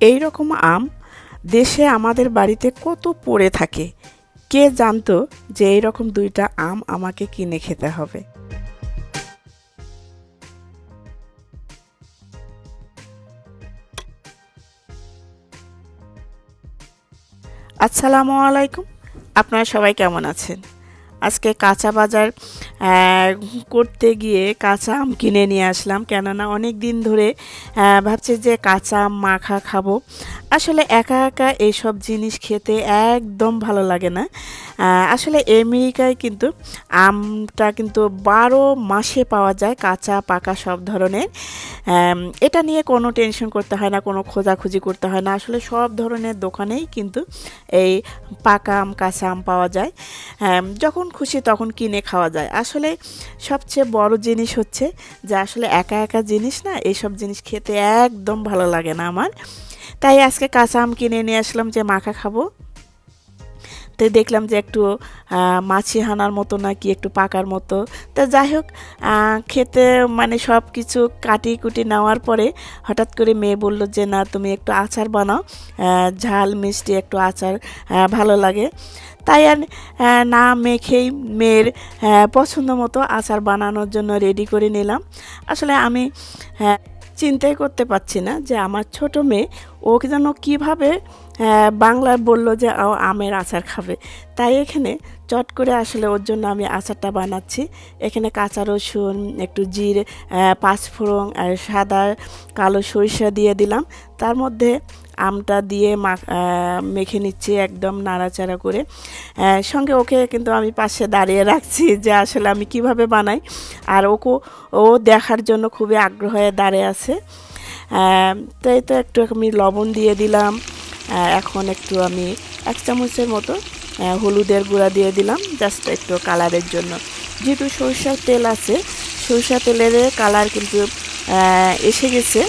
এই রকম আম দেশে আমাদের বাড়িতে কত পড়ে থাকে। কে জানতো যে এই রকম দুইটা আম আমাকে কিনে খেতে হবে? আসসালামু আলাইকুম। আপনারা সবাই কেমন আছেন? আজকে কাঁচা বাজার করতে গিয়ে কাঁচা আম কিনে নিয়ে আসলাম। কেননা অনেক দিন ধরে ভাবছি যে কাঁচা আম মাখা খাব। আসলে একা একা এইসব জিনিস খেতে একদম ভালো লাগে না। আসলে আমেরিকায় কিন্তু আমটা কিন্তু বারো মাসে পাওয়া যায়, কাঁচা, পাকা সব ধরনের। এটা নিয়ে কোনো টেনশন করতে হয় না, কোনো খোঁজাখুঁজি করতে হয় না। আসলে সব ধরনের দোকানেই কিন্তু এই পাকা আম, কাঁচা আম পাওয়া যায়। যখন খুশি তখন কিনে খাওয়া যায়। আসলে সবচেয়ে বড় জিনিস হচ্ছে যে আসলে একা একা জিনিস না এইসব জিনিস খেতে একদম ভালো লাগে না আমার। তাই আজকে কাঁচা আম কিনে নিয়ে আসলাম যে মাখা খাব। তো দেখলাম যে একটু মাছি হানার মতো নাকি, একটু পাকার মতো। তো যাই হোক খেতে মানে সব কিছু কাটি কুটি নেওয়ার পরে হঠাৎ করে মেয়ে বলল যে, না, তুমি একটু আচার বানাও ঝাল, মিষ্টি একটু আচার ভালো লাগে। তাই আর না মেখেই মেয়ের পছন্দ মতো আচার বানানোর জন্য রেডি করে নিলাম। আসলে আমি চিন্তাই করতে পারছি না যে আমার ছোট মেয়ে ও যেন কীভাবে আহ, বাংলায় বলল যে ও আমের আচার খাবে। তাই এখানে চট করে আসলে ওর জন্য আমি আচারটা বানাচ্ছি। এখানে কাঁচা রসুন একটু জিরে পাঁচফোড়ন আর সাদা কালো সরিষা দিয়ে দিলাম। তার মধ্যে আমটা দিয়ে মেখে নিচ্ছি একদম নাড়াচাড়া করে। সঙ্গে ওকে কিন্তু আমি পাশে দাঁড়িয়ে রাখছি যে আসলে আমি কীভাবে বানাই? আর ওকে ও দেখার জন্য খুবই আগ্রহে হয়ে দাঁড়িয়ে আছে। তাই তো একটু আমি লবণ দিয়ে দিলাম। এখন একটু আমি এক চামচের মতো হলুদের গুঁড়া দিয়ে দিলাম জাস্ট একটু কালারের জন্য। যেহেতু সরষার তেল আছে সরষা তেলের কালার কিন্তু এসে গেছে।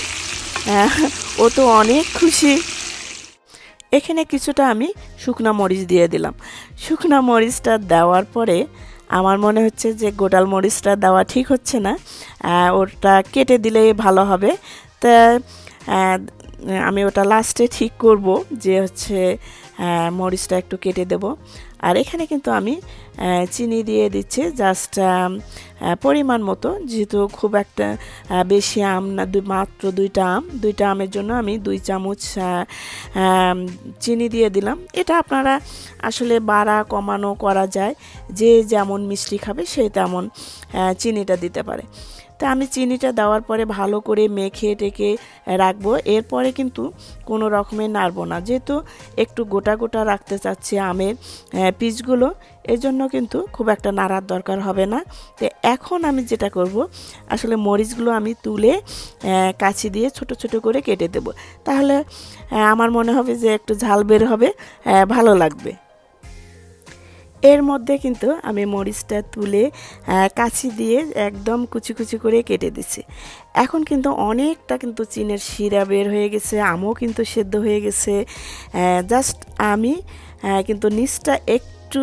ও তো অনেক খুশি। এখানে কিছুটা আমি শুকনা মরিচ দিয়ে দিলাম। শুকনা মরিচটা দেওয়ার পরে আমার মনে হচ্ছে যে গোটাল মরিচটা দেওয়া ঠিক হচ্ছে না। ওটা কেটে দিলেই ভালো হবে। তা আমি ওটা লাস্টে ঠিক করব যে হচ্ছে মরিচটা একটু কেটে দেব। আর এখানে কিন্তু আমি চিনি দিয়ে দিচ্ছি জাস্ট পরিমাণ মতো। যেহেতু খুব একটা বেশি আম না, দুই, মাত্র দুইটা আম। দুইটা আমের জন্য আমি দুই চামচ চিনি দিয়ে দিলাম। এটা আপনারা আসলে বাড়া কমানো করা যায়। যে যেমন মিষ্টি খাবে সে তেমন চিনিটা দিতে পারে। তা আমি চিনিটা দেওয়ার পরে ভালো করে মেখে টেকে রাখব। এরপরে কিন্তু কোনো রকমের নাড়বো না। যেহেতু একটু গোটা গোটা রাখতে চাচ্ছি আমের পিসগুলো এর জন্য কিন্তু খুব একটা নাড়ার দরকার হবে না। তো এখন আমি যেটা করব, আসলে মরিচগুলো আমি তুলে কাছি দিয়ে ছোট ছোট করে কেটে দেব। তাহলে আমার মনে হবে যে একটু ঝাল বের হবে ভালো লাগবে। এর মধ্যে কিন্তু আমি মরিচটা তুলে কাছি দিয়ে একদম কুচি কুচি করে কেটে দিচ্ছি এখন কিন্তু অনেকটা কিন্তু চিনের শিরা বের হয়ে গেছে, আমও কিন্তু সেদ্ধ হয়ে গেছে। জাস্ট আমি কিন্তু নিচটা একটু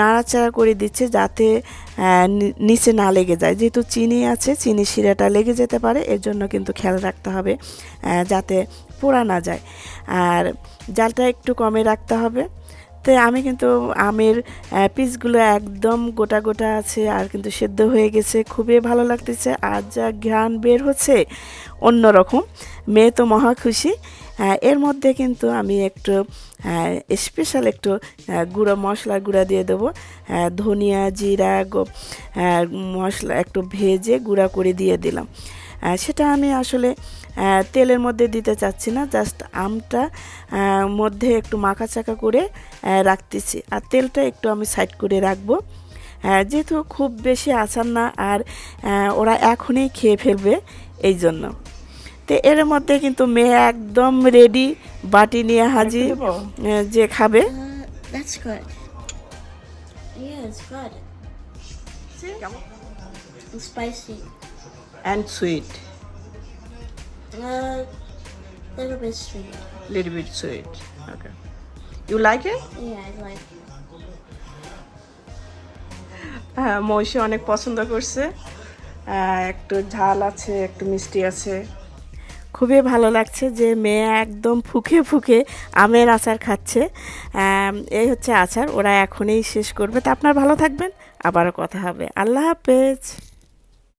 নাড়াচাড়া করে দিচ্ছি যাতে নিচে না লেগে যায়। যেহেতু চিনি আছে, চিনি শিরাটা লেগে যেতে পারে, এর জন্য কিন্তু খেয়াল রাখতে হবে যাতে পোড়া না যায়। আর জালটা একটু কমে রাখতে হবে। তো আমি কিন্তু আমের পিসগুলো একদম গোটা গোটা আছে আর কিন্তু সেদ্ধ হয়ে গেছে। খুবই ভালো লাগতেছে। আর যা ঘ্রাণ বের হচ্ছে অন্যরকম। মেয়ে তো মহা খুশি। এর মধ্যে কিন্তু আমি একটু স্পেশাল একটু গুঁড়ো মশলা গুঁড়া দিয়ে দেবো। ধনিয়া, জিরা মশলা একটু ভেজে গুঁড়া করে দিয়ে দিলাম। সেটা আমি আসলে তেলের মধ্যে দিতে চাচ্ছি না জাস্ট আমটা মধ্যে একটু মাখা চাকা করে রাখতেছি। আর তেলটা একটু আমি সাইড করে রাখব। যেহেতু খুব বেশি আচার না আর ওরা এখনই খেয়ে ফেলবে এই জন্য। তো এর মধ্যে কিন্তু মেয়ে একদম রেডি বাটি নিয়ে হাজির যে খাবে। Uh, that's good. Yeah, it's. It's spicy. And sweet Uh, little bit sweet. Little bit sweet okay you like it Yeah, I like. হ্যাঁ মহিষী অনেক পছন্দ করছে। একটু ঝাল আছে একটু মিষ্টি আছে। খুবই ভালো লাগছে যে মেয়ে একদম ফুকে ফুকে আমের আচার খাচ্ছে। এই হচ্ছে আচার ওরা এখনই শেষ করবে। তা আপনার ভালো থাকবেন আবারও কথা হবে। আল্লাহ হাফেজ।